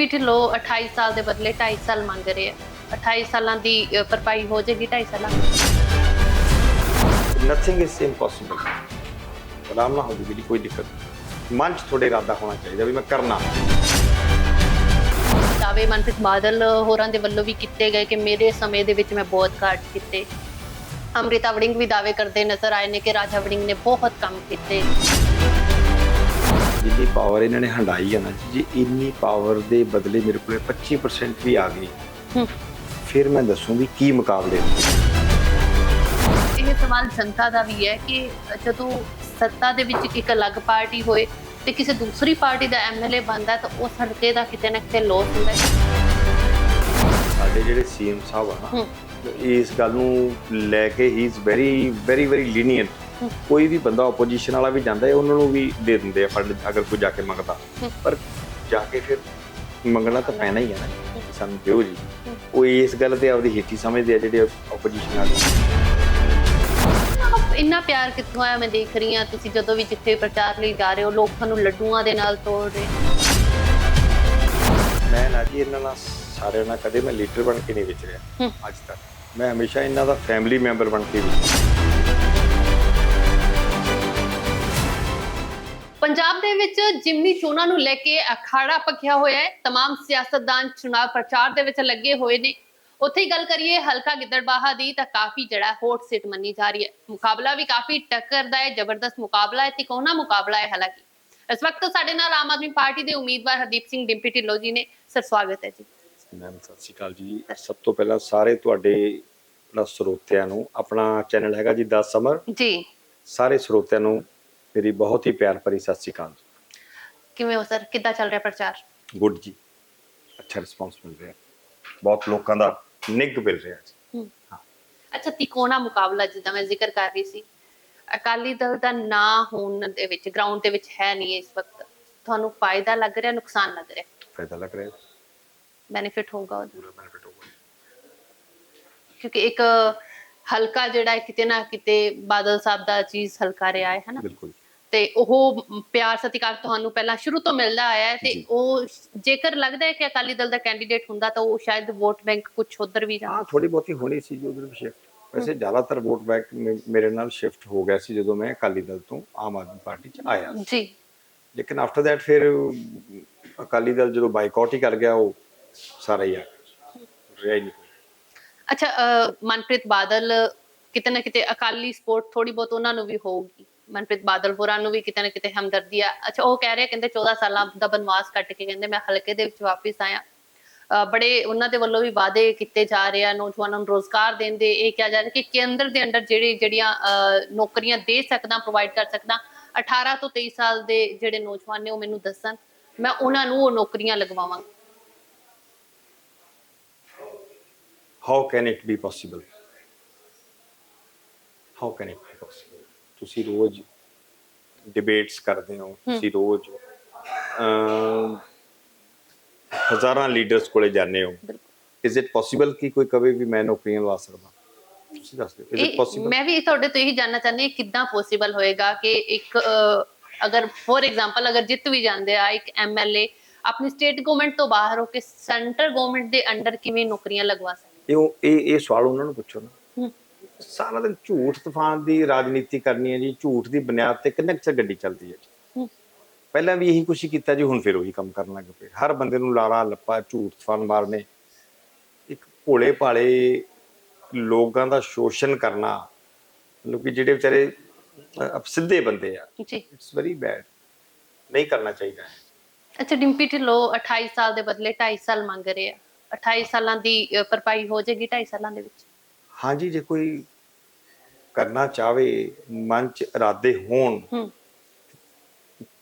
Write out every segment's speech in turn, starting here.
ਡਿੰਪੀ ਢਿੱਲੋਂ 28 ਸਾਲ ਦੇ ਬਦਲੇ 2.5 ਸਾਲ ਮੰਗ ਰਹੇ ਆ। 28 ਸਾਲਾਂ ਦੀ ਅ, ਭਰਪਾਈ ਹੋ ਜਾਏਗੀ 2.5 ਸਾਲਾਂ। ਨਥਿੰਗ ਇਜ਼ ਇੰਪੋਸੀਬਲ ਆਰਾਮ ਨਾਲ ਹੋ ਜੂਗੀ ਜੀ ਕੋਈ ਦਿੱਕਤ। ਮਨ 'ਚ ਤੁਹਾਡੇ ਇਰਾਦਾ ਹੋਣਾ ਚਾਹੀਦਾ ਵੀ ਮੈਂ ਕਰਨਾ। ਦਾਅਵੇ ਮਨਪ੍ਰੀਤ ਬਾਦਲ ਹੋਰਾਂ ਦੇ ਵੱਲੋਂ ਵੀ ਕੀਤੇ ਗਏ ਕਿ ਮੇਰੇ ਸਮੇਂ ਦੇ ਵਿੱਚ ਮੈਂ ਬਹੁਤ ਕਾਰਜ ਕੀਤੇ। ਅੰਮ੍ਰਿਤਾ ਵੜਿੰਗ ਵੀ ਦਾਅਵੇ ਕਰਦੇ ਨਜ਼ਰ ਆਏ ਨੇ ਕਿ ਰਾਜਾ ਵੜਿੰਗ ਨੇ ਬਹੁਤ ਕੰਮ ਕੀਤੇ। ਜਿੰਨੀ ਪਾਵਰ ਇਹਨਾਂ ਨੇ ਹੰਡਾਈ ਹੈ ਨਾ ਜੀ ਇੰਨੀ ਪਾਵਰ ਦੇ ਬਦਲੇ ਮੇਰੇ ਕੋਲੇ 25% ਵੀ ਆ ਗਈ ਹੂੰ। ਫਿਰ ਮੈਂ ਦੱਸੂ ਵੀ ਕੀ ਮੁਕਾਬਲੇ ਨੇ। ਇਹ ਸਵਾਲ ਜਨਤਾ ਦਾ ਵੀ ਹੈ ਕਿ ਜਦੋਂ ਸੱਤਾ ਦੇ ਵਿੱਚ ਇੱਕ ਅਲੱਗ ਪਾਰਟੀ ਹੋਏ ਤੇ ਕਿਸੇ ਦੂਸਰੀ ਪਾਰਟੀ ਦਾ ਐਮਐਲਏ ਬਣਦਾ ਤਾਂ ਉਸ ਹਲਕੇ ਦਾ ਕਿਤੇ ਨਾ ਕਿਤੇ ਲੋਸ ਹੁੰਦਾ ਹੈ ਸਾਡੇ ਜਿਹੜੇ ਸੀਐਮ ਸਾਹਿਬ ਆ ਨਾ। ਇਸ ਗੱਲ ਨੂੰ ਲੈ ਕੇ ਹੀ is very very very lenient. ਕੋਈ ਵੀ ਬੰਦਾ ਆਪੋਜੀਸ਼ਨ ਵਾਲਾ ਵੀ ਜਾਂਦਾ ਹੈ ਉਹਨਾਂ ਨੂੰ ਵੀ ਦੇ ਦਿੰਦੇ ਆ ਫੰਡ ਅਗਰ ਕੋਈ ਜਾ ਕੇ ਮੰਗਦਾ। ਪਰ ਜਾ ਕੇ ਫਿਰ ਮੰਗਣਾ ਤਾਂ ਪੈਣਾ ਹੀ ਹੈ ਨਾ। ਸਾਨੂੰ ਦਿਓ ਜੀ। ਉਹ ਇਸ ਗੱਲ ਤੇ ਆਪਦੀ ਹਿੱਟੀ ਸਮਝਦੇ ਆ ਜਿਹੜੇ ਆਪੋਜੀਸ਼ਨ ਵਾਲੇ ਇੰਨਾ ਪਿਆਰ ਕਿੱਥੋਂ ਆਇਆ ਮੈਂ ਦੇਖ ਰਹੀ ਹਾਂ ਤੁਸੀਂ ਜਦੋਂ ਵੀ ਜਿੱਥੇ ਪ੍ਰਚਾਰ ਲਈ ਜਾ ਰਹੇ ਹੋ ਲੋਕ ਤੁਹਾਨੂੰ ਲੱਡੂਆਂ ਦੇ ਨਾਲ ਤੋੜ ਰਹੇ ਮੈਂ ਨਾ ਜੀ ਇਹਨਾਂ ਨਾਲ ਸਾਰਿਆਂ ਨਾਲ ਕਦੇ ਮੈਂ ਲੀਡਰ ਬਣ ਕੇ ਨਹੀਂ ਵਿਚਰਿਆ। ਅੱਜ ਤੱਕ ਮੈਂ ਹਮੇਸ਼ਾ ਇਹਨਾਂ ਦਾ ਫੈਮਿਲੀ ਮੈਂਬਰ ਬਣ ਕੇ ਵਿਚਰਿਆ ਦੇ ਵਿੱਚ ਜਿਮਨੀ ਚੋਣਾਂ ਨੂੰ ਲੈ ਕੇ ਅਖਾੜਾ ਪੱਕਿਆ ਹੋਇਆ ਹੈ तमाम ਸਿਆਸਤਦਾਨ ਚੁਣਾਵ ਪ੍ਰਚਾਰ ਦੇ ਵਿੱਚ ਲੱਗੇ ਹੋਏ ਨੇ ਉੱਥੇ ਹੀ ਗੱਲ ਕਰੀਏ ਹਲਕਾ ਗਿੱਦੜਬਾਹਾ ਦੀ ਤਾਂ ਕਾਫੀ ਜਿਹੜਾ ਹੌਟ ਸੀਟ ਮੰਨੀ ਜਾ ਰਹੀ ਹੈ ਮੁਕਾਬਲਾ ਵੀ ਕਾਫੀ ਟੱਕਰ ਦਾ ਹੈ ਜ਼ਬਰਦਸਤ ਮੁਕਾਬਲਾ ਹੈ ਤਿਕੋਣਾ ਮੁਕਾਬਲਾ ਹੈ ਹਾਲਾਂਕਿ ਇਸ ਵਕਤ ਸਾਡੇ ਨਾਲ ਆਮ ਆਦਮੀ ਪਾਰਟੀ ਦੇ ਉਮੀਦਵਾਰ ਹਰਦੀਪ ਸਿੰਘ ਡਿੰਪੀ ਢਿੱਲੋਂ ਜੀ ਨੇ ਸਰ ਸਵਾਗਤ ਹੈ ਜੀ ਮੈਮ ਸਤਿ ਸ਼੍ਰੀ ਅਕਾਲ ਜੀ ਸਭ ਤੋਂ ਪਹਿਲਾਂ ਸਾਰੇ ਤੁਹਾਡੇ ਜਿਹੜਾ ਸਰੋਤਿਆਂ ਨੂੰ ਆਪਣਾ ਚੈਨਲ ਹੈਗਾ ਜੀ 10 ਸਮਰ ਜੀ ਸਾਰੇ ਸਰੋਤਿਆਂ ਨੂੰ ਮੇਰੀ ਬਹੁਤ ਹੀ ਪਿਆਰ ਭਰੀ ਸਤਿ ਸ਼੍ਰੀ ਅਕਾਲ ਕਿਵੇਂ ਹੋ ਸਰ? ਕਿੱਦਾਂ ਚੱਲ ਰਿਹਾ ਪ੍ਰਚਾਰ? ਗੁੱਡ ਜੀ। ਅੱਛਾ ਰਿਸਪੌਂਸ ਮਿਲ ਰਿਹਾ। ਬਹੁਤ ਲੋਕਾਂ ਦਾ ਨਿੱਘ ਮਿਲ ਰਿਹਾ ਜੀ। ਅੱਛਾ ਤਿਕੋਣਾ ਮੁਕਾਬਲਾ ਜਿੱਦਾਂ ਮੈਂ ਜ਼ਿਕਰ ਕਰ ਰਹੀ ਸੀ। ਅਕਾਲੀ ਦਲ ਦਾ ਨਾ ਹੋਣ ਦੇ ਵਿੱਚ ਗਰਾਊਂਡ ਦੇ ਵਿੱਚ ਹੈ ਨਹੀਂ ਇਸ ਵਕਤ। ਤੁਹਾਨੂੰ ਫਾਇਦਾ ਲੱਗ ਰਿਹਾ ਨੁਕਸਾਨ ਲੱਗ ਰਿਹਾ? ਫਾਇਦਾ ਲੱਗ ਰਿਹਾ ਬੈਨੀਫਿਟ ਹੋਊਗਾ ਉਹਦਾ। ਪੂਰਾ ਬੈਨੀਫਿਟ ਹੋਊਗਾ ਕਿਉਂਕਿ ਇੱਕ ਹਲਕਾ ਜਿਹੜਾ ਹੈ ਕਿਤੇ ਨਾ ਕਿਤੇ ਬਾਦਲ ਸਾਹਿਬ ਦਾ ਚੀਜ਼ ਹਲਕਾ ਰਿਹਾ ਹੈ ਹਨਾ ਬਿਲਕੁਲ। ਤੇ ਉਹ ਪਿਆਰ ਸਤਿਕਾਰ ਤੁਹਾਨੂੰ ਪਹਿਲਾਂ ਸ਼ੁਰੂ ਤੋਂ ਮਿਲਦਾ ਆਇਆ ਹੈ ਤੇ। ਉਹ ਜੇਕਰ ਲੱਗਦਾ ਹੈ ਕਿ ਅਕਾਲੀ ਦਲ ਦਾ ਕੈਂਡੀਡੇਟ ਹੁੰਦਾ ਤਾਂ ਉਹ ਸ਼ਾਇਦ ਵੋਟ ਬੈਂਕ ਕੁਝ ਉਧਰ ਵੀ ਹਾਂ ਜਾਂਦਾ ਥੋੜੀ ਬਹੁਤੀ ਹੋਣੀ ਸੀ ਜੀ ਉਧਰ ਸ਼ਿਫਟ ਵੈਸੇ ਜ਼ਿਆਦਾਤਰ ਵੋਟ ਬੈਕ ਮੇਰੇ ਨਾਲ ਸ਼ਿਫਟ ਹੋ ਗਿਆ ਸੀ ਜਦੋਂ ਮੈਂ ਅਕਾਲੀ ਦਲ ਤੋਂ ਆਮ ਆਦਮੀ ਪਾਰਟੀ 'ਚ ਆਇਆ ਜੀ ਲੇਕਿਨ ਆਫਟਰ ਦੈਟ ਫਿਰ ਅਕਾਲੀ ਦਲ ਜਦੋਂ ਬਾਈਕਾਟ ਹੀ ਕਰ ਗਿਆ ਉਹ ਸਾਰਾ ਹੀ ਆ ਗਿਆ। ਰਿਹਾ ਹੀ ਨਹੀਂ। ਅੱਛਾ ਮਨਪ੍ਰੀਤ ਬਾਦਲ ਕਿਤੇ ਨਾ ਕਿਤੇ ਅਕਾਲੀ ਸਪੋਰਟ ਥੋੜੀ ਬਹੁਤ ਉਹਨਾਂ ਨੂੰ ਵੀ ਹੋਊਗੀ ਮਨਪ੍ਰੀਤ ਬਾਦਲ ਹੋਰਾਂ ਨੂੰ ਵੀ ਕਿਤੇ ਨਾ ਕਿਤੇ ਹਮਦਰਦੀ ਆ। ਅੱਛਾ, ਉਹ ਕਹਿ ਰਹੇ ਕਹਿੰਦੇ 14 ਸਾਲਾਂ ਦਾ ਬਨਵਾਸ ਕੱਟ ਕੇ ਕਹਿੰਦੇ ਮੈਂ ਹਲਕੇ ਦੇ ਵਿੱਚ ਵਾਪਸ ਆਇਆ। ਬੜੇ ਉਹਨਾਂ ਦੇ ਵੱਲੋਂ ਵੀ ਵਾਅਦੇ ਕੀਤੇ ਜਾ ਰਹੇ ਆ, ਨੌਜਵਾਨਾਂ ਨੂੰ ਰੋਜ਼ਗਾਰ ਦੇਣ ਦੇ, ਇਹ ਕਿਹਾ ਜਾ ਰਿਹਾ ਕਿ ਕੇਂਦਰ ਦੇ ਅੰਡਰ ਜਿਹੜੀ, ਜਿਹੜੀਆਂ ਨੌਕਰੀਆਂ ਦੇ ਸਕਦਾ ਪ੍ਰੋਵਾਈਡ ਕਰ ਸਕਦਾ 18 ਤੋਂ 23 ਸਾਲ ਦੇ ਜਿਹੜੇ ਨੌਜਵਾਨ ਨੇ ਉਹ ਮੈਨੂੰ ਦੱਸਣ, ਮੈਂ ਉਹਨਾਂ ਨੂੰ ਉਹ ਨੌਕਰੀਆਂ ਲਗਵਾਵਾਂਗਾ how can it be possible how can it be possible ਤੁਸੀਂ ਰੋਜ਼ ਡਿਬੇਟਸ ਕਰਦੇ ਹੋ ਤੁਸੀਂ ਰੋਜ਼ ਹਜ਼ਾਰਾਂ ਲੀਡਰਸ ਕੋਲੇ ਜਾਂਦੇ ਹੋ। ਇਜ਼ ਇਟ ਪੋਸੀਬਲ ਕਿ ਕੋਈ ਕਵੇ ਵੀ ਮੈਂ ਨੌਕਰੀਆਂ ਲਵਾ ਸਕਦਾ? ਤੁਸੀਂ ਦੱਸ ਦਿਓ ਇਜ਼ ਇਟ ਪੋਸੀਬਲ ਮੈਂ ਵੀ ਤੁਹਾਡੇ ਤੋਂ ਇਹੀ ਜਾਨਣਾ ਚਾਹੁੰਦੀ ਹਾਂ ਕਿੱਦਾਂ ਪੋਸੀਬਲ ਹੋਏਗਾ ਕਿ ਇੱਕ ਅਗਰ ਫੋਰ ਐਗਜ਼ਾਮਪਲ ਅਗਰ ਜਿੱਤ ਵੀ ਜਾਂਦੇ ਆ ਇੱਕ ਐਮਐਲਏ ਆਪਣੀ ਸਟੇਟ ਗਵਰਨਮੈਂਟ ਤੋਂ ਬਾਹਰ ਹੋ ਕੇ ਸੈਂਟਰ ਗਵਰਨਮੈਂਟ ਦੇ ਅੰਡਰ ਕਿਵੇਂ ਨੌਕਰੀਆਂ ਲਗਵਾ ਸਕਦੇ? ਇਹ ਇਹ ਸਵਾਲ ਉਹਨਾਂ ਨੂੰ ਪੁੱਛੋ ਨਾ। ਸਾਰਾ ਦਿਨ ਝੂਠ ਤੂਫਾਨ ਦੀ ਰਾਜਨੀਤੀ ਕਰਨੀ ਹੈ ਜੀ ਝੂਠ ਦੀ ਬੁਨਿਆਦ ਤੇ ਕਿੰਨੇ ਚਿਰ ਗੱਡੀ ਚੱਲਦੀ ਹੈ ਜੀ। ਪਹਿਲਾਂ ਵੀ ਇਹੀ ਕੁਛ ਕੀਤਾ ਜੀ ਹੁਣ ਫਿਰ ਉਹੀ ਕੰਮ ਕਰਨ ਲੱਗ ਪਏ। ਹਰ ਬੰਦੇ ਨੂੰ ਲਾਰਾ ਲੱਪਾ ਝੂਠ ਤੂਫਾਨ ਮਾਰਨੇ। ਇੱਕ ਭੋਲੇ ਭਾਲੇ ਲੋਕਾਂ ਦਾ ਸ਼ੋਸ਼ਣ ਕਰਨਾ ਮਤਲਬ ਕਿ ਜਿਹੜੇ ਵਿਚਾਰੇ ਸਿੱਧੇ ਬੰਦੇ ਆ ਜੀ। ਇਟਸ ਵੈਰੀ ਬੈਡ ਨਹੀਂ ਕਰਨਾ ਚਾਹੀਦਾ। ਹੈ ਅੱਛਾ ਡਿੰਪੀ ਢਿੱਲੋਂ 28 ਸਾਲ ਦੇ ਬਦਲੇ 2.5 ਸਾਲ ਮੰਗ ਰਹੇ ਆ। 28 ਸਾਲਾਂ ਦੀ ਅਹ, ਭਰਪਾਈ ਹੋ ਜਾਏਗੀ 2.5 ਸਾਲਾਂ ਦੇ ਵਿੱਚ? ਹਾਂਜੀ ਜੇ ਕੋਈ ਕਰਨਾ ਚਾਵੇ ਮਨ ਚ ਇਰਾਦੇ ਹੋਣ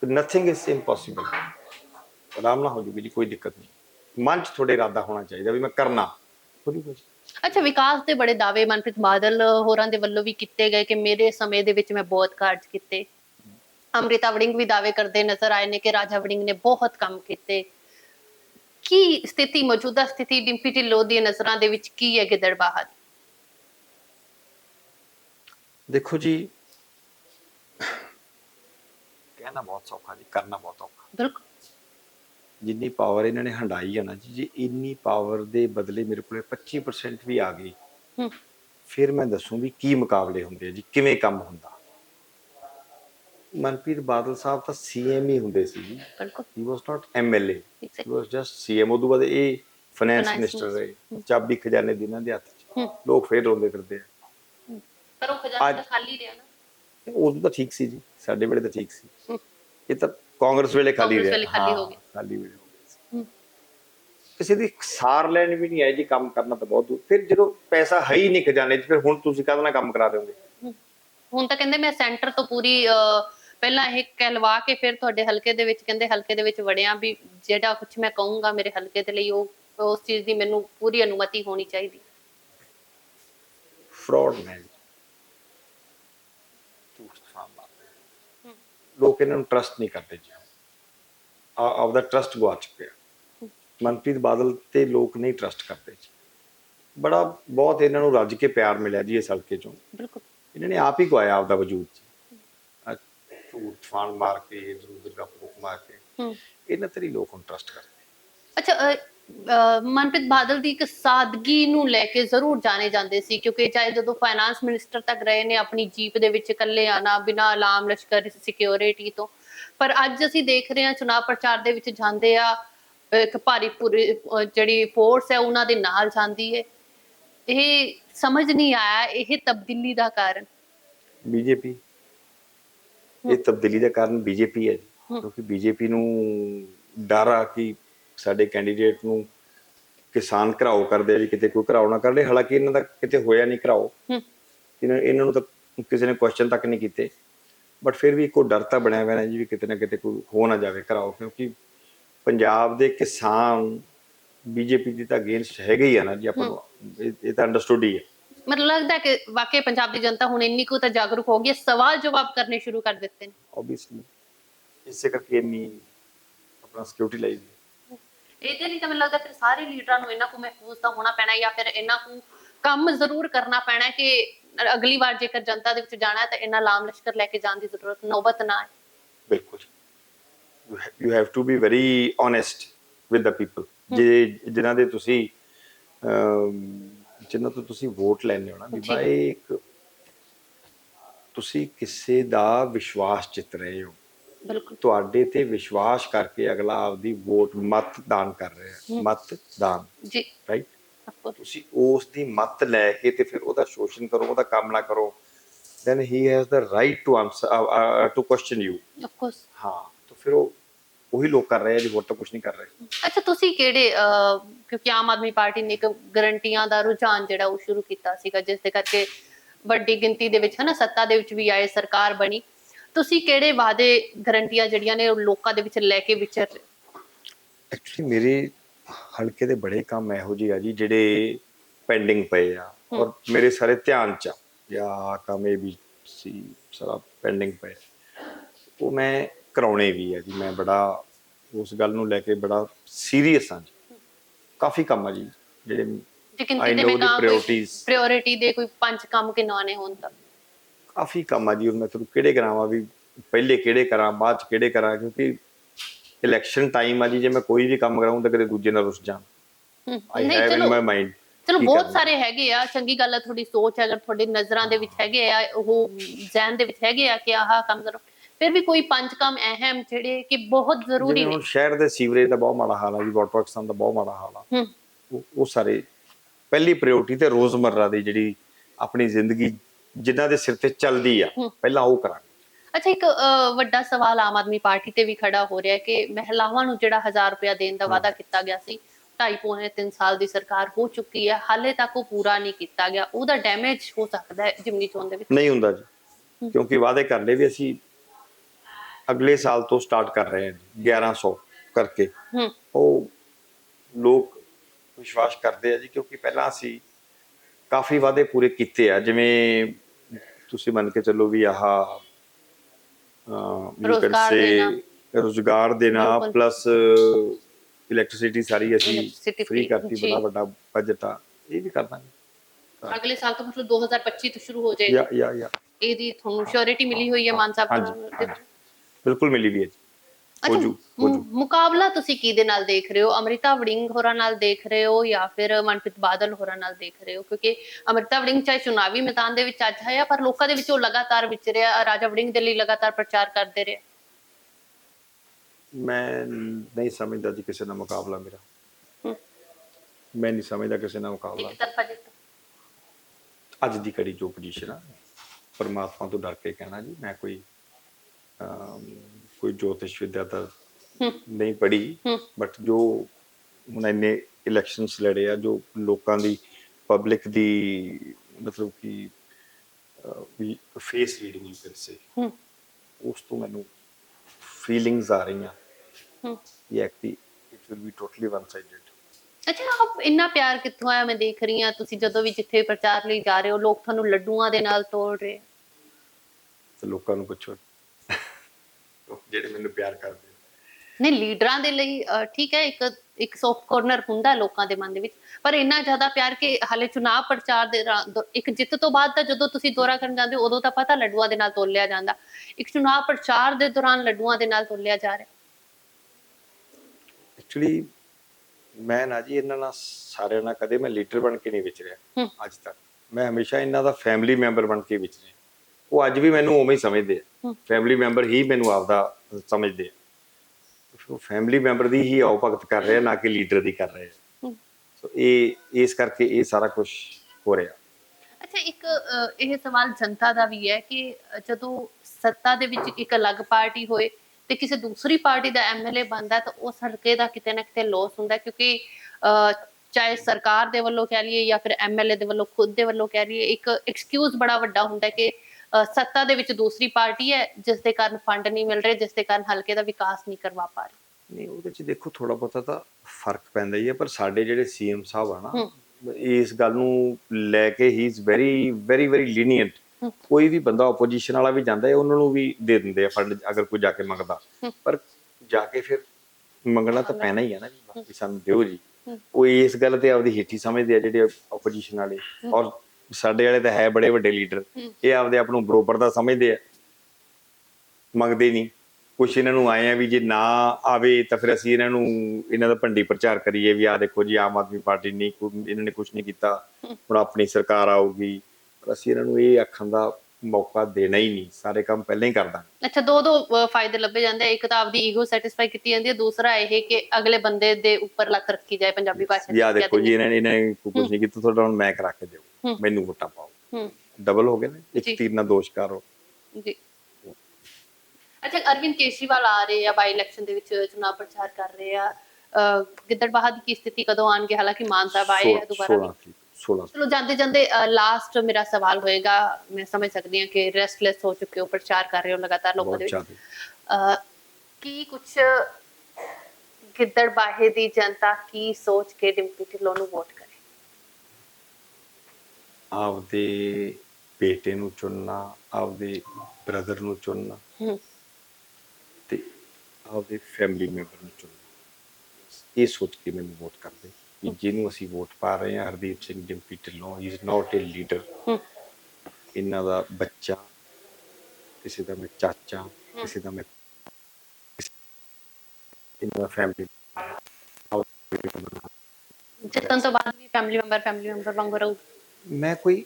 ਨਥਿੰਗ ਇਜ਼ ਇੰਪੋਸੀਬਲ ਆਰਾਮ ਨਾਲ ਹੋ ਜੂਗੀ ਜੀ ਕੋਈ ਦਿੱਕਤ ਨਹੀਂ। ਮਨ ਚ ਤੁਹਾਡੇ ਇਰਾਦਾ ਹੋਣਾ ਚਾਹੀਦਾ ਵੀ ਮੈਂ ਕਰਨਾ। ਜੂਗਾ ਜੀ। ਅੱਛਾ ਵਿਕਾਸ ਦੇ ਬੜੇ ਦਾਅਵੇ ਮਨਪ੍ਰੀਤ ਬਾਦਲ ਹੋਰਾਂ ਦੇ ਵੱਲੋਂ ਵੀ ਕੀਤੇ ਗਏ ਕਿ ਮੇਰੇ ਸਮੇਂ ਦੇ ਵਿੱਚ ਮੈਂ ਬਹੁਤ ਕਾਰਜ ਕੀਤੇ। ਅੰਮ੍ਰਿਤਾ ਵੜਿੰਗ ਵੀ ਦਾਅਵੇ ਕਰਦੇ ਨਜ਼ਰ ਆਏ ਨੇ ਕਿ ਰਾਜਾ ਵੜਿੰਗ ਨੇ ਬਹੁਤ ਕੰਮ ਕੀਤੇ। ਕੀ ਸਥਿਤੀ ਮੌਜੂਦਾ ਸਥਿਤੀ ਡਿੰਪੀ ਢਿੱਲੋਂ ਦੀ ਨਜ਼ਰਾਂ ਦੇ ਵਿੱਚ ਕੀ ਹੈ ਗਿੱਦੜਬਾਹਾ ਦੀ? ਦੇਖੋ ਜੀ। ਕਹਿਣਾ ਬਹੁਤ ਸੌਖਾ ਜੀ ਕਰਨਾ ਬਹੁਤ ਔਖਾ। ਬਿਲਕੁਲ। ਜਿੰਨੀ ਪਾਵਰ ਇਹਨਾਂ ਨੇ ਹੰਡਾਈ ਆ ਨਾ ਜੀ ਜੇ ਇੰਨੀ ਪਾਵਰ ਦੇ ਬਦਲੇ ਮੇਰੇ ਕੋਲੇ 25% ਵੀ ਆ ਗਈ ਹੂੰ। ਫਿਰ ਮੈਂ ਦੱਸੂ ਵੀ ਕੀ ਮੁਕਾਬਲੇ ਹੁੰਦੇ ਆ ਜੀ ਕਿਵੇਂ ਕੰਮ ਹੁੰਦਾ। ਮਨਪ੍ਰੀਤ ਬਾਦਲ ਸਾਹਿਬ ਤਾਂ ਸੀਐਮ ਹੀ ਹੁੰਦੇ ਸੀ ਜੀ। ਬਿਲਕੁਲ। He was not MLA he. Was just CM ਉਦੋਂ ਬਾਅਦ ਇਹ ਫਾਈਨੈਂਸ ਮਿਨਿਸਟਰ. ਰਹੇ ਚਾਬੀ ਖਜ਼ਾਨੇ ਦੀ ਇਹਨਾਂ ਦੇ ਹੱਥ 'ਚ। ਲੋਕ ਫੇਰ ਰੋਂਦੇ ਫਿਰਦੇ ਆ। ਪਰ ਉਹ ਖਜ਼ਾਨਾ ਤਾਂ ਖਾਲੀ ਰਿਹਾ ਨਾ ਉਦੋਂ ਤਾਂ ਠੀਕ ਸੀ ਜੀ ਸਾਡੇ ਵੇਲੇ ਤਾਂ ਠੀਕ ਸੀ। ਇਹ ਤਾਂ ਕਾਂਗਰਸ ਵੇਲੇ ਖਾਲੀ ਰਿਹਾ। ਹਾਂ। ਖਾਲੀ ਵੇਲੇ ਹੋ ਗਿਆ ਸੀ। ਕਿਸੇ ਦੀ ਸਾਰ ਲੈਣ ਵੀ ਨਹੀਂ ਆਈ ਜੀ ਕੰਮ ਕਰਨਾ ਤਾਂ ਬਹੁਤ ਦੂਰ। ਫਿਰ ਜਦੋਂ ਪੈਸਾ ਹੈ ਹੀ ਨਹੀਂ ਖਜ਼ਾਨੇ 'ਚ ਫਿਰ ਹੁਣ ਤੁਸੀਂ ਕਾਹਦੇ ਨਾਲ ਕੰਮ ਕਰਾ ਰਹੇ ਹੋਗੇ ਹੁਣ ਤਾਂ ਕਹਿੰਦੇ ਮੈਂ ਸੈਂਟਰ ਤੋਂ ਪੂਰੀ ਪਹਿਲਾਂ ਇਹ ਕਹਿਲਵਾ ਕੇ ਫਿਰ ਤੁਹਾਡੇ ਹਲਕੇ ਦੇ ਵਿੱਚ ਕਹਿੰਦੇ ਹਲਕੇ ਦੇ ਵਿੱਚ ਵੜਿਆ ਵੀ ਜਿਹੜਾ ਕੁਝ ਮੈਂ ਕਹੂੰਗਾ ਮੇਰੇ ਹਲਕੇ ਦੇ ਲਈ ਉਹ ਉਸ ਚੀਜ਼ ਦੀ ਮੈਨੂੰ ਪੂਰੀ ਅਨੁਮਤੀ ਹੋਣੀ ਚਾਹੀਦੀ। ਫਰਾਡ ਨੇ ਜੀ। ਝੂਠ ਸਾਂਭਾ ਲੋਕ ਇਹਨਾਂ ਨੂੰ ਟਰਸਟ ਨਹੀਂ ਕਰਦੇ ਜੀ। ਆ ਆਪਦਾ ਟਰਸਟ ਗਵਾ ਚੁੱਕਿਆ ਮਨਪ੍ਰੀਤ ਬਾਦਲ ਤੇ ਲੋਕ ਨਹੀਂ ਟਰਸਟ ਕਰਦੇ ਜੀ। ਬੜਾ ਬਹੁਤ ਇਹਨਾਂ ਨੂੰ ਰੱਜ ਕੇ ਪਿਆਰ ਮਿਲਿਆ ਜੀ ਇਸ ਹਲਕੇ ਚੋਂ। ਬਿਲਕੁਲ। ਇਹਨਾਂ ਨੇ ਆਪ ਹੀ ਗਵਾਇਆ ਆਪਦਾ ਵਜੂਦ ਜੀ। ਝੂਠ ਫਾਨ ਮਾਰ ਕੇ ਇਧਰ ਉਧਰ ਦਾ ਫੂਕ ਮਾਰ ਕੇ। ਇਹਨਾਂ ਤੇ ਨਹੀਂ ਲੋਕ ਹੁਣ ਟਰਸਟ ਕਰਦੇ। ਅੱਛਾ ਮਨਪ੍ਰੀਤ ਬਾਦਲ ਦੀ ਇੱਕ ਸਾਦਗੀ ਨੂੰ ਲੈ ਕੇ ਜ਼ਰੂਰ ਜਾਣੇ ਜਾਂਦੇ ਸੀ ਕਿਉਂਕਿ ਚਾਹੇ ਜਦੋਂ ਫਾਈਨਾਂਸ ਮਿਨਿਸਟਰ ਤੱਕ ਰਹੇ ਨੇ ਆਪਣੀ ਜੀਪ ਦੇ ਵਿੱਚ ਇਕੱਲੇ ਆਣਾ ਬਿਨਾਂ ਅਲਾਰਮ ਲਸ਼ਕਰ ਸਿਕਿਉਰਿਟੀ ਤੋਂ ਪਰ ਅੱਜ ਅਸੀਂ ਦੇਖ ਰਹੇ ਹਾਂ ਚੁਣਾਵ ਪ੍ਰਚਾਰ ਦੇ ਵਿੱਚ ਜਾਂਦੇ ਆ ਇੱਕ ਭਾਰੀ ਜਿਹੜੀ ਫੋਰਸ ਹੈ ਉਹਨਾਂ ਦੇ ਨਾਲ ਜਾਂਦੀ ਹੈ ਇਹ ਸਮਝ ਨਹੀਂ ਆਇਆ ਇਹ ਤਬਦੀਲੀ ਦਾ ਕਾਰਨ। ਬੀਜੇਪੀ। ਇਹ ਤਬਦੀਲੀ ਦਾ ਕਾਰਨ ਬੀਜੇਪੀ ਹੈ। ਕਿਉਂਕਿ ਬੀਜੇਪੀ ਨੂੰ ਡਰ ਆ ਕਿ ਸਾਡੇ ਕੈਂਡੀਡੇਟ ਨੂੰ ਕਿਸਾਨ ਘਰਾਓ ਕਰਦੇ ਵੀ ਕਿਤੇ ਕੋਈ ਘਰਾਓ ਨਾ ਕਰ ਲੇ ਹਾਲਾਂਕਿ ਇਹਨਾਂ ਦਾ ਕਿਤੇ ਹੋਇਆ ਨਹੀਂ ਘਰਾਓ। ਹੂੰ। ਇਹਨਾਂ ਇਹਨਾਂ ਨੂੰ ਤਾਂ ਕਿਸੇ ਨੇ ਕੁਐਸਚਨ ਤੱਕ ਨਹੀਂ ਕੀਤੇ। ਬਟ ਫਿਰ ਵੀ ਇੱਕੋ ਡਰ ਤਾਂ ਬਣਿਆ ਹੋਇਆ ਜੀ ਵੀ ਕਿਤੇ ਨਾ ਕਿਤੇ ਕੋਈ ਹੋ ਨਾ ਜਾਵੇ ਘਰਾਓ ਕਿਉਂਕਿ ਪੰਜਾਬ ਦੇ ਕਿਸਾਨ ਬੀਜੇਪੀ ਦੀ ਤਾਂ ਅਗੇਂਸਟ ਹੈਗੇ ਹੀ ਆ ਨਾ ਜੀ ਆਪਾਂ ਨੂੰ ਇਹ ਤਾਂ ਅੰਡਰਸਟੂਡ ਹੀ ਹੈ ਮੈਨੂੰ ਲੱਗਦਾ ਕਿ ਵਾਕਈ ਪੰਜਾਬ ਦੀ ਜਨਤਾ ਹੁਣ ਇੰਨੀ ਕੁ ਤਾਂ ਜਾਗਰੂਕ ਹੋ ਗਈ ਹੈ ਸਵਾਲ ਜਵਾਬ ਕਰਨੇ ਸ਼ੁਰੂ ਕਰ ਦਿੱਤੇ ਨੇ। ਆਬਵੀਅਸਲੀ ਇਸੇ ਕਰਕੇ ਇੰਨੀ ਆਪਣਾ ਸਿਕਿਉਰਿਟੀ ਲਈ। ਇਹਦੇ ਲਈ ਤਾਂ ਮੈਨੂੰ ਲੱਗਦਾ ਫਿਰ ਸਾਰੇ ਲੀਡਰਾਂ ਨੂੰ ਇਹਨਾਂ ਕੋ ਮਹਿਫੂਜ਼ ਤਾਂ ਹੋਣਾ ਪੈਣਾ ਜਾਂ ਫਿਰ ਇਹਨਾਂ ਨੂੰ ਕੰਮ ਜ਼ਰੂਰ ਕਰਨਾ ਪੈਣਾ ਕਿ ਅਗਲੀ ਵਾਰ ਜੇਕਰ ਜਨਤਾ ਦੇ ਵਿੱਚ ਜਾਣਾ ਹੈ ਤਾਂ ਇਹਨਾਂ ਲਾਮ ਲਸ਼ਕਰ ਲੈ ਕੇ ਜਾਣ ਦੀ ਜ਼ਰੂਰਤ ਨੌਬਤ ਨਾ ਆਏ। ਬਿਲਕੁਲ। You have to be very honest with the people ਜੇ ਜਿਨ੍ਹਾਂ ਦੇ ਤੁਸੀਂ ਜਿਨ੍ਹਾਂ ਤੋਂ ਤੁਸੀਂ ਵੋਟ ਲੈਣੇ ਹੋ ਨਾ। ਬਾਈ ਇੱਕ ਤੁਸੀਂ ਕਿਸੇ ਦਾ ਵਿਸ਼ਵਾਸ ਜਿੱਤ ਰਹੇ ਹੋ। ਬਿਲਕੁਲ। ਤੁਹਾਡੇ ਤੇ ਵਿਸ਼ਵਾਸ ਕਰਕੇ ਅਗਲਾ ਆਪਦੀ ਵੋਟ ਮਤ ਦਾਨ ਕਰ ਰਿਹਾ ਹੈ। ਮਤ ਦਾਨ ਜੀ। ਰਾਈਟ. ਤੁਸੀਂ ਉਸ ਦੀ ਮਤ ਲੈ ਕੇ ਤੇ ਫਿਰ ਉਹਦਾ ਸ਼ੋਸ਼ਣ ਕਰੋ ਉਹਦਾ ਕੰਮ ਨਾ ਕਰੋ। Then he has the right to answer uh, uh, to question you of course. ਹਾਂ ਤਾਂ ਫਿਰ ਉਹ ਉਹੀ ਲੋਕ ਕਰ ਰਹੇ ਆ ਜੀ ਹੋਰ ਤਾਂ ਕੁਝ ਨਹੀਂ ਕਰ ਰਹੇ। ਅੱਛਾ ਤੁਸੀਂ ਕਿਹੜੇ ਕਿਉਂਕਿ ਆਮ ਆਦਮੀ ਪਾਰਟੀ ਨੇ ਇੱਕ ਗਰੰਟੀਆਂ ਦਾ ਰੁਝਾਨ ਜਿਹੜਾ ਉਹ ਸ਼ੁਰੂ ਕੀਤਾ ਸੀਗਾ ਜਿਸ ਦੇ ਕਰਕੇ ਵੱਡੀ ਗਿਣਤੀ ਦੇ ਵਿੱਚ ਹਨਾ ਸੱਤਾ ਦੇ ਵਿੱਚ ਵੀ ਆਏ ਸਰਕਾਰ ਬਣੀ। ਤੁਸੀਂ ਕਿਹੜੇ ਵਾਅਦੇ ਗਰੰਟੀਆਂ ਜਿਹੜੀਆਂ ਨੇ ਉਹ ਲੋਕਾਂ ਦੇ ਵਿੱਚ ਲੈ ਕੇ ਵਿਚਰ? ਐਕਚੁਅਲੀ ਮੇਰੇ ਹਲਕੇ ਦੇ ਬੜੇ ਕੰਮ ਇਹੋ ਜਿਹੇ ਆ ਜੀ ਜਿਹੜੇ ਪੈਂਡਿੰਗ ਪਏ ਆ ਔਰ ਮੇਰੇ ਸਾਰੇ ਧਿਆਨ ਚ ਆ। ਜਾਂ ਕੰਮ ਇਹ ਵੀ ਸੀ ਸਾਰਾ ਪੈਂਡਿੰਗ ਪਏ ਉਹ ਮੈਂ ਕਰਾਉਣੇ ਵੀ ਆ ਜੀ ਮੈਂ ਬੜਾ ਉਸ ਗੱਲ ਨੂੰ ਲੈ ਕੇ ਬੜਾ ਸੀਰੀਅਸ ਹਾਂ ਜੀ। ਕਾਫੀ ਕੰਮ ਆ ਜੀ ਜਿਹੜੇ ਜੇ I ਗਿਣਤੀ ਦੇ know ਵਿੱਚ the ਕੋਈ priorities. ਪ੍ਰਾਇੋਰਟੀ ਦੇ ਕੋਈ ਪੰਜ ਕੰਮ ਕਿਨਾਨੇ ਹੋਣ ਤਾਂ ਕਾਫੀ ਕੰਮ ਆ ਜੀ ਮੈਂ ਤੁਹਾਨੂੰ ਕਿਹੜੇ ਕਰਾਵਾਂ ਵੀ ਪਹਿਲੇ ਕਿਹੜੇ ਕਰਾਂ ਬਾਅਦ ਚ ਕਿਹੜੇ ਕਰਾਂ ਕਿਉਂਕਿ ਇਲੈਕਸ਼ਨ ਟਾਈਮ ਆ ਜੀ ਜੇ ਮੈਂ ਕੋਈ ਵੀ ਕੰਮ ਕਰਾਉਂ ਤਾਂ ਕਦੇ ਦੂਜੇ ਨਾਲ ਰੁੱਸ ਹਮ, ਆਈ ਨਹੀਂ ਹੈਵ ਇਨ ਮਾਈ ਮਾਈਂਡ ਚਲੋ ਬਹੁਤ? ਸਾਰੇ ਹੈਗੇ ਆ ਚੰਗੀ ਗੱਲ ਹੈ ਤੁਹਾਡੀ ਸੋਚ ਹੈ, ਅਗਰ ਤੁਹਾਡੀ ਨਜ਼ਰਾਂ ਦੇ ਵਿੱਚ ਹੈਗੇ ਆ ਉਹ ਜ਼ਹਿਨ ਦੇ ਵਿੱਚ ਹੈਗੇ ਆ ਕਿ ਆਹ ਕੰਮ ਕਰੋ। ਫਿਰ ਵੀ ਕੋਈ ਪੰਜ ਕੰਮ ਅਹਿਮ ਜਿਹੜੇ ਕਿ ਬਹੁਤ ਜ਼ਰੂਰੀ ਨੇ। ਸ਼ਹਿਰ ਦੇ ਸੀਵਰੇਜ ਦਾ ਬਹੁਤ ਮਾੜਾ ਹਾਲ ਆ ਜੀ ਵਾਟਰ ਪਾਕਿਸਤਾਨ ਦਾ ਬਹੁਤ ਮਾੜਾ ਹਾਲ ਆ। ਉਹ ਸਾਰੇ ਪਹਿਲੀ ਪ੍ਰਾਇੋਰਟੀ ਤੇ ਰੋਜ਼ਮਰਰਾ ਦੀ ਜਿਹੜੀ ਆਪਣੀ ਜ਼ਿੰਦਗੀ ਜਿਨ੍ਹਾਂ ਦੇ ਸਿਰ ਤੇ ਚੱਲਦੀ ਆ। ਪਹਿਲਾਂ ਉਹ ਕਰਾਂਗੇ। ਅੱਛਾ ਇੱਕ ਵੱਡਾ ਸਵਾਲ ਆਮ ਆਦਮੀ ਪਾਰਟੀ ਤੇ ਵੀ ਖੜਾ ਹੋ ਰਿਹਾ ਹੈ ਕਿ ਮਹਿਲਾਵਾਂ ਨੂੰ ਜਿਹੜਾ 1000 ਰੁਪਇਆ ਦੇਣ ਦਾ ਵਾਅਦਾ ਕੀਤਾ ਗਿਆ ਸੀ ਢਾਈ ਪੌਣੇ 3 ਸਾਲ ਦੀ ਸਰਕਾਰ ਹੋ ਚੁੱਕੀ ਹੈ ਹਾਲੇ ਤੱਕ ਉਹ ਪੂਰਾ ਨਹੀਂ ਕੀਤਾ ਗਿਆ ਉਹਦਾ ਡੈਮੇਜ ਹੋ ਸਕਦਾ ਹੈ ਜਿਮਨੀ ਚੋਣ ਦੇ ਵਿੱਚ? ਨਹੀਂ ਹੁੰਦਾ ਜੀ ਕਿਉਂਕਿ ਵਾਅਦੇ ਕਰ ਲਏ ਵੀ ਅਸੀਂ ਅਗਲੇ ਸਾਲ ਤੋਂ ਸਟਾਰਟ ਕਰ ਰਹੇ ਹਾਂ ਜੀ, 1100 ਕਰਕੇ। ਉਹ ਲੋਕ ਵਿਸ਼ਵਾਸ ਕਰਦੇ ਆ ਜੀ ਕਿਉਂਕਿ ਪਹਿਲਾਂ ਅਸੀਂ ਕਾਫੀ ਵਾਅਦੇ ਪੂਰੇ ਕੀਤੇ ਆ ਜਿਵੇਂ ਤੁਸੀਂ ਮੰਨ ਕੇ ਚੱਲੋ ਵੀ ਆਹ ਰੁਜ਼ਗਾਰ ਦੇਣਾ। ਰੋਜ਼ਗਾਰ ਦੇਣਾ। ਪਲੱਸ ਇਲੈਕਟ੍ਰਿਸਿਟੀ ਸਾਰੀ ਅਸੀਂ ਫ੍ਰੀ ਕਰਤੀ। ਬੜਾ ਵੱਡਾ ਬਜਟ ਆ ਇਹ ਵੀ ਕਰ ਦਾਂਗੇ ਅਗਲੇ ਸਾਲ ਤੋਂ ਮਤਲਬ 2025 ਤੋਂ ਸ਼ੁਰੂ ਹੋ ਜਾਏਗਾ ਯਾ ਯਾ ਯਾ ਇਹਦੀ ਤੁਹਾਨੂੰ ਸ਼ੋਰਿਟੀ ਮਿਲੀ ਹੋਈ ਹੈ ਮਾਨ ਸਾਹਿਬ। ਬਿਲਕੁਲ ਮਿਲੀ ਵੀ ਹੈ ਜੀ ਹੋ ਅੱਛਾ, ਜੂ ਹੋ ਮੁ- ਜੂ ਮੁਕਾਬਲਾ ਤੁਸੀਂ ਕਿਹਦੇ ਨਾਲ ਦੇਖ ਰਹੇ ਹੋ? ਅਮ੍ਰਿਤਾ ਵੜਿੰਗ ਹੋਰਾਂ ਨਾਲ ਦੇਖ ਰਹੇ ਹੋ ਜਾਂ ਫਿਰ ਮਨਪ੍ਰੀਤ ਬਾਦਲ ਹੋਰਾਂ ਨਾਲ ਦੇਖ ਰਹੇ ਹੋ? ਕਿਉਂਕਿ ਅਮ੍ਰਿਤਾ ਵੜਿੰਗ ਚਾਹੇ ਚੁਣਾਵੀ ਮੈਦਾਨ ਦੇ ਵਿੱਚ ਅੱਜ ਹੈ ਪਰ ਲੋਕਾਂ ਦੇ ਵਿੱਚ ਉਹ ਲਗਾਤਾਰ ਵਿਚਰਿਆ ਰਾਜਾ ਵੜਿੰਗ ਦੇ ਲਈ ਲਗਾਤਾਰ ਪ੍ਰਚਾਰ ਕਰਦੇ ਰਹੇ। ਮੈਂ ਨਹੀਂ ਸਮਝਦਾ ਜੀ ਕਿਸੇ ਨਾਲ ਮੁਕਾਬਲਾ ਮੇਰਾ। ਮੈਂ ਨਹੀਂ ਸਮਝਦਾ ਕਿਸੇ ਨਾਲ ਮੁਕਾਬਲਾ। ਇੱਕ ਤਰਫਾ ਜਿੱਤ ਅੱਜ ਦੀ ਕੜੀ ਜੋ ਪੋਜੀਸ਼ਨ ਆ ਪਰਮਾਤਮਾ ਤੋਂ ਡਰ ਕੇ ਕਹਿਣਾ ਜੀ ਮੈਂ ਕੋਈ ਅਮ, ਕੋਈ ਜੋਤਿਸ਼ ਵਿਦਿਆ ਤਾਂ। ਨਹੀਂ ਪੜ੍ਹੀ। ਬਟ ਜੋ ਹੁਣ ਇੰਨੇ ਇਲੈਕਸ਼ਨਸ ਲੜੇ ਆ ਜੋ ਲੋਕਾਂ ਦੀ ਪਬਲਿਕ ਦੀ ਮਤਲਬ ਕਿ face reading you can say ਉਸ ਤੋਂ ਮੈਨੂੰ ਫੀਲਿੰਗਸ ਆ ਰਹੀਆਂ ਇਹ actually it will be totally one sided ਅੱਛਾ ਆਪ ਇੰਨਾ ਪਿਆਰ ਕਿੱਥੋਂ ਆਇਆ ਮੈਂ ਦੇਖ ਰਹੀ ਹਾਂ ਤੁਸੀਂ ਜਦੋਂ ਵੀ ਜਿੱਥੇ ਪ੍ਰਚਾਰ ਲਈ ਜਾ ਰਹੇ ਹੋ ਲੋਕ ਤੁਹਾਨੂੰ ਲੱਡੂਆਂ ਦੇ ਨਾਲ ਤੋੜ ਰਹੇ। ਤੇ ਲੋਕਾਂ ਨੂੰ ਪੁੱਛੋ ਜਿਹੜੇ ਮੈਨੂੰ ਪਿਆਰ ਕਰਦੇ। ਨਹੀਂ ਲੀਡਰਾਂ ਦੇ ਲਈ ਠੀਕ ਹੈ ਇੱਕ ਇੱਕ ਸੌਫਟ ਕਾਰਨਰ ਹੁੰਦਾ ਲੋਕਾਂ ਦੇ ਮਨ ਦੇ ਵਿੱਚ ਪਰ ਇੰਨਾ ਜ਼ਿਆਦਾ ਪਿਆਰ ਕਿ ਹਾਲੇ ਚੁਣਾਵ ਪ੍ਰਚਾਰ ਦੇ ਇੱਕ ਜਿੱਤ ਤੋਂ ਬਾਅਦ ਤਾਂ ਜਦੋਂ ਤੁਸੀਂ ਦੌਰਾ ਕਰਨ ਜਾਂਦੇ ਹੋ ਉਦੋਂ ਤਾਂ ਪਤਾ ਲੱਡੂਆਂ ਦੇ ਨਾਲ ਤੋਲਿਆ ਜਾਂਦਾ ਇੱਕ ਚੁਣਾਵ ਪ੍ਰਚਾਰ ਦੇ ਦੌਰਾਨ ਲੱਡੂਆਂ ਦੇ ਨਾਲ ਤੋਲਿਆ ਜਾ ਰਿਹਾ ਐਕਚੁਅਲੀ ਮੈਂ ਨਾ ਜੀ ਇਹਨਾਂ ਨਾਲ ਸਾਰਿਆਂ ਨਾਲ ਕਦੇ ਮੈਂ ਲੀਡਰ ਬਣ ਕੇ ਨਹੀਂ ਵਿਚਰਿਆ। ਅੱਜ ਤੱਕ ਮੈਂ ਹਮੇਸ਼ਾ ਇਹਨਾਂ ਦਾ ਫੈਮਿਲੀ ਮੈਂਬਰ ਬਣ ਕੇ ਵਿਚਰਿਆ ਉਹ ਅੱਜ ਵੀ ਮੈਨੂੰ ਉਵੇਂ ਹੀ ਸਮਝਦੇ ਆ। ਫੈਮਿਲੀ ਮੈਂਬਰ ਹੀ ਮੈਨੂੰ ਆਪਦਾ ਸਮਝਦੇ ਆ ਉਹ ਫੈਮਿਲੀ ਮੈਂਬਰ ਦੀ ਹੀ ਭਗਤ ਕਰ ਰਹੇ ਆ ਨਾ ਕਿ ਲੀਡਰ ਦੀ ਕਰ ਰਹੇ। ਸੋ ਇਹ ਇਸ ਕਰਕੇ ਇਹ ਸਾਰਾ ਕੁਝ ਹੋ ਰਿਹਾ ਅੱਛਾ ਇੱਕ ਇਹ ਸਵਾਲ ਜਨਤਾ ਦਾ ਵੀ ਹੈ ਕਿ ਜਦੋਂ ਸੱਤਾ ਦੇ ਵਿੱਚ ਇੱਕ ਅਲੱਗ ਪਾਰਟੀ ਹੋਏ ਤੇ ਕਿਸੇ ਦੂਸਰੀ ਪਾਰਟੀ ਦਾ ਐਮਐਲਏ ਬਣਦਾ ਤਾਂ ਉਸ ਹਲਕੇ ਦਾ ਕਿਤੇ ਨਾ ਕਿਤੇ ਲੋਸ ਹੁੰਦਾ ਕਿਉਂਕਿ ਚਾਹੇ ਸਰਕਾਰ ਦੇ ਵੱਲੋਂ ਕਹਿ ਲਈਏ ਜਾਂ ਫਿਰ ਐਮਐਲਏ ਦੇ ਵੱਲੋਂ ਖੁਦ ਦੇ ਵੱਲੋਂ ਕਹਿ ਲਈਏ ਇੱਕ ਐਕਸਕਿਊਜ਼ ਬੜਾ ਵੱਡਾ ਹੁੰਦਾ ਕਿ ਸੱਤਾ ਦੇ ਵਿੱਚ ਦੂਸਰੀ ਪਾਰਟੀ ਹੈ ਜਿਸ ਦੇ ਕਾਰਨ ਫੰਡ ਨਹੀਂ ਮਿਲ ਰਹੇ ਜਿਸ ਦੇ ਕਾਰਨ ਹਲਕੇ ਦਾ ਵਿਕਾਸ ਨਹੀਂ ਕਰਵਾ ਪਾ ਰਹੀ। ਨਹੀਂ ਉਹਦੇ ਚ ਦੇਖੋ ਥੋੜਾ ਬਹੁਤਾ ਤਾਂ ਫ਼ਰਕ ਪੈਂਦਾ ਹੀ ਹੈ ਪਰ ਸਾਡੇ ਜਿਹੜੇ ਸੀਐਮ ਸਾਹਿਬ ਆ ਨਾ ਇਸ ਗੱਲ ਨੂੰ ਲੈ ਕੇ ਹੀ is very very very lenient. ਕੋਈ ਵੀ ਬੰਦਾ ਆਪੋਜੀਸ਼ਨ ਵਾਲਾ ਵੀ ਜਾਂਦਾ ਹੈ ਉਹਨਾਂ ਨੂੰ ਵੀ ਦੇ ਦਿੰਦੇ ਆ ਫੰਡ ਅਗਰ ਕੋਈ ਜਾ ਕੇ ਮੰਗਦਾ। ਪਰ ਜਾ ਕੇ ਫਿਰ ਮੰਗਣਾ ਤਾਂ ਪੈਣਾ ਹੀ ਹੈ ਨਾ ਵੀ ਸਾਨੂੰ ਦਿਓ ਜੀ। ਉਹ ਇਸ ਗੱਲ ਤੇ ਆਪਦੀ ਹਿੱਠੀ ਸਮਝਦੇ ਆ ਜਿਹੜੇ ਆਪੋਜੀਸ਼ਨ ਵਾਲੇ। ਔਰ ਸਾਡੇ ਵਾਲੇ ਤਾਂ ਹੈ ਬੜੇ ਵੱਡੇ ਲੀਡਰ। ਇਹ ਆਪਦੇ ਆਪ ਨੂੰ ਬਰੋਬਰ ਦਾ ਸਮਝਦੇ ਆ। ਮੰਗਦੇ ਨਹੀਂ। ਕੁਛ ਇਹਨਾਂ ਨੂੰ ਆਏ ਆ ਵੀ ਜੇ ਨਾ ਆਵੇ ਤਾਂ ਫਿਰ ਅਸੀਂ ਇਹਨਾਂ ਨੂੰ ਇਹਨਾਂ ਦਾ ਭੰਡੀ ਪ੍ਰਚਾਰ ਕਰੀਏ ਵੀ ਆ ਦੇਖੋ ਜੀ ਆਮ ਆਦਮੀ ਪਾਰਟੀ ਨਹੀਂ ਇਹਨਾਂ ਨੇ ਕੁਝ ਨਹੀਂ ਕੀਤਾ। ਹੁਣ ਆਪਣੀ ਸਰਕਾਰ ਆਊਗੀ। ਅਸੀਂ ਇਹਨਾਂ ਨੂੰ ਇਹ ਆਖਣ ਦਾ ਮੌਕਾ ਦੇਣਾ ਹੀ ਨਹੀਂ ਸਾਰੇ ਕੰਮ ਪਹਿਲਾਂ ਹੀ ਕਰ ਦਾਂਗੇ ਅੱਛਾ ਦੋ ਦੋ ਫਾਇਦੇ ਲੱਭੇ ਜਾਂਦੇ ਆ। ਇੱਕ ਤਾਂ ਆਪਦੀ ਈਗੋ ਸੈਟੀਸਫਾਈ ਕੀਤੀ ਜਾਂਦੀ ਹੈ ਦੂਸਰਾ ਇਹ ਕਿ ਅਗਲੇ ਬੰਦੇ ਦੇ ਉੱਪਰ ਲੱਤ ਰੱਖੀ ਜਾਏ ਪੰਜਾਬੀ ਭਾਸ਼ਾ ਯਾ ਦੇਖੋ ਜੀ ਇਹਨਾਂ ਨੇ ਇਹਨਾਂ ਨੇ ਕੁਝ ਨਹੀਂ ਕੀਤਾ ਤੁਹਾਡਾ ਹੁਣ ਮੈਂ ਕਰਾ ਕੇ ਹਮ। ਮੈਨੂੰ ਵੋਟਾਂ ਪਾਓ। ਹੂੰ। ਡਬਲ ਹੋ ਗਿਆ ਨਾ। ਇੱਕ ਤੀਰ ਨਾਲ ਦੋਸ਼ ਕਰੋ। ਜੀ। ਅੱਛਾ ਅਰਵਿੰਦ ਕੇਜਰੀਵਾਲ ਆ ਰਹੇ ਆ ਬਾਈ ਇਲੈਕਸ਼ਨ ਦੇ ਵਿੱਚ ਚੁਣਾਵ ਪ੍ਰਚਾਰ ਕਰ ਰਹੇ ਆ। ਗਿੱਦੜਬਾਹਾ ਦੀ ਕੀ ਸਥਿਤੀ ਕਦੋਂ ਆਣਗੇ ਹਾਲਾਂਕਿ ਮਾਨ ਸਾਹਿਬ ਆਏ ਆ ਦੁਬਾਰਾ 16 16 ਚਲੋ ਜਾਂਦੇ ਜਾਂਦੇ ਲਾਸਟ ਮੇਰਾ ਸਵਾਲ ਹੋਏਗਾ। ਮੈਂ ਸਮਝ ਸਕਦੀ ਹਾਂ ਕਿ ਰੈਸਟਲੈਸ ਹੋ ਚੁੱਕੇ ਹੋ ਪ੍ਰਚਾਰ ਕਰ ਰਹੇ ਹੋ ਲਗਾਤਾਰ ਲੋਕਾਂ ਦੇ ਵਿੱਚ। ਕੀ ਕੁਛ ਗਿੱਦੜਬਾਹੇ ਦੀ ਜਨਤਾ ਕੀ ਸੋਚ ਕੇ ਡਿੰਪੀ ਢਿੱਲੋਂ ਨੂੰ ਵੋਟ ਕਰੇ? ਆਪਦੇ ਬੇਟੇ ਨੂੰ ਚੁਣਨਾ ਆਪਦੇ ਬ੍ਰਦਰ ਨੂੰ ਚੁਣਨਾ ਤੇ ਆਪਦੇ ਫੈਮਿਲੀ ਮੈਂਬਰ ਨੂੰ ਚੁਣਨਾ। ਇਹ ਸੋਚ ਕੇ ਮੈਨੂੰ ਵੋਟ ਕਰਦੇ। ਕਿ ਜਿਹਨੂੰ ਅਸੀਂ ਵੋਟ ਪਾ ਰਹੇ ਹਾਂ Hardeep Singh Dimpy Dhillon is not a leader who ਇਹਨਾਂ ਦਾ ਬੱਚਾ ਕਿਸੇ ਦਾ ਮੈਂ ਚਾਚਾ ਕਿਸੇ ਦਾ ਮੈਂ ਇਹਨਾਂ ਦਾ ਫੈਮਿਲੀ ਜਿੱਤਣ ਤੋਂ ਬਾਅਦ ਵੀ ਫੈਮਿਲੀ ਮੈਂਬਰ ਫੈਮਿਲੀ ਮੈਂਬਰ ਵਾਂਗੂ ਰਹੂ। ਮੈਂ ਕੋਈ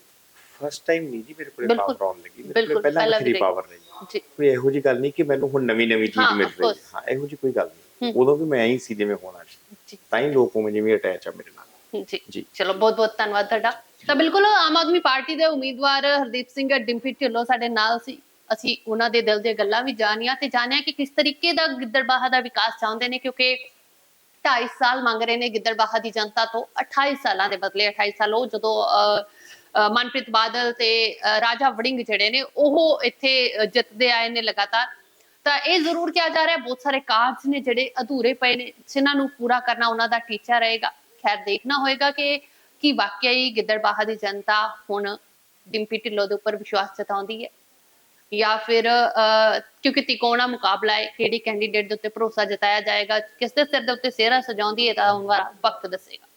ਫਸਟ ਟਾਈਮ ਨਹੀਂ ਜੀ ਮੇਰੇ ਕੋਲ ਪਾਵਰ ਆਉਣ ਲੱਗੀ। ਮੇਰੇ ਕੋਲ ਪਹਿਲਾਂ ਵੀ। ਪਾਵਰ ਰਹੀ ਜੀ। ਕੋਈ ਇਹੋ ਜੀ ਗੱਲ ਨਹੀਂ ਕਿ ਮੈਨੂੰ ਹੁਣ ਨਵੀਂ ਨਵੀਂ ਚੀਜ਼ ਹਾਂ, ਮਿਲ ਰਹੀ ਹੈ. ਹਾਂ ਇਹੋ ਜੀ ਕੋਈ ਗੱਲ ਨਹੀਂ। ਹੂੰ। ਉਦੋਂ ਵੀ ਮੈਂ ਐਂ ਸੀ ਜਿਵੇਂ ਹੋਣਾ ਸੀ। ਤਾਂ ਹੀ ਲੋਕ ਉਵੇਂ ਜਿਵੇਂ ਅਟੈਚ ਆ ਮੇਰੇ ਨਾਲ। ਜੀ। ਚਲੋ ਬਹੁਤ ਬਹੁਤ ਧੰਨਵਾਦ ਤੁਹਾਡਾ। ਤਾਂ ਬਿਲਕੁਲ ਆਮ ਆਦਮੀ ਪਾਰਟੀ ਦੇ ਉਮੀਦਵਾਰ ਹਰਦੀਪ ਸਿੰਘ ਡਿੰਪੀ ਢਿੱਲੋਂ ਸਾਡੇ ਨਾਲ ਸੀ। ਅਸੀਂ ਉਹਨਾਂ ਦੇ ਦਿਲ ਦੀਆਂ ਗੱਲਾਂ ਵੀ ਜਾਣੀਆਂ ਤੇ ਜਾਣਿਆ ਕਿ ਕਿਸ ਤਰੀਕੇ ਦਾ ਗਿੱਦੜਬਾਹਾ ਦਾ ਵਿਕਾਸ ਚਾਹੁੰਦੇ ਨੇ ਕਿਉਂਕਿ 2.5 ਸਾਲ ਮੰਗ ਰਹੇ ਨੇ ਗਿੱਦੜਬਾਹਾ ਦੀ ਜਨਤਾ ਤੋਂ। 28 ਸਾਲਾਂ ਦੇ ਬਦਲੇ 28 ਸਾਲ ਉਹ ਜਦੋਂ ਮਨਪ੍ਰੀਤ ਬਾਦਲ ਤੇ ਰਾਜਾ ਵੜਿੰਗ ਜਿਹੜੇ ਨੇ ਉਹ ਇੱਥੇ ਜਿੱਤਦੇ ਆਏ ਨੇ ਲਗਾਤਾਰ। ਤਾਂ ਇਹ ਜ਼ਰੂਰ ਕਿਹਾ ਜਾ ਰਿਹਾ ਬਹੁਤ ਸਾਰੇ ਕਾਰਜ ਨੇ ਜਿਹੜੇ ਅਧੂਰੇ ਪਏ ਨੇ ਜਿਨ੍ਹਾਂ ਨੂੰ ਪੂਰਾ ਕਰਨਾ ਉਹਨਾਂ ਦਾ ਟੀਚਾ ਰਹੇਗਾ। ਖੈਰ ਦੇਖਣਾ ਹੋਏਗਾ ਕਿ ਕੀ ਵਾਕਿਆ ਹੀ ਗਿੱਦੜਬਾਹਾ ਦੀ ਜਨਤਾ ਹੁਣ ਡਿੰਪੀ ਢਿੱਲੋਂ ਦੇ ਉੱਪਰ ਵਿਸ਼ਵਾਸ ਜਤਾਉਂਦੀ ਹੈ। ਜਾਂ ਫਿਰ ਅਹ, ਕਿਉਂਕਿ ਤਿਕੋਣਾ ਮੁਕਾਬਲਾ ਹੈ ਕਿਹੜੀ ਕੈਂਡੀਡੇਟ ਦੇ ਉੱਤੇ ਭਰੋਸਾ ਜਤਾਇਆ ਜਾਏਗਾ ਕਿਸ ਦੇ ਸਿਰ ਦੇ ਉੱਤੇ ਸਿਹਰਾ ਸਜਾਉਂਦੀ ਹੈ ਤਾਂ ਹੁਣ ਵਕਤ ਦੱਸੇਗਾ।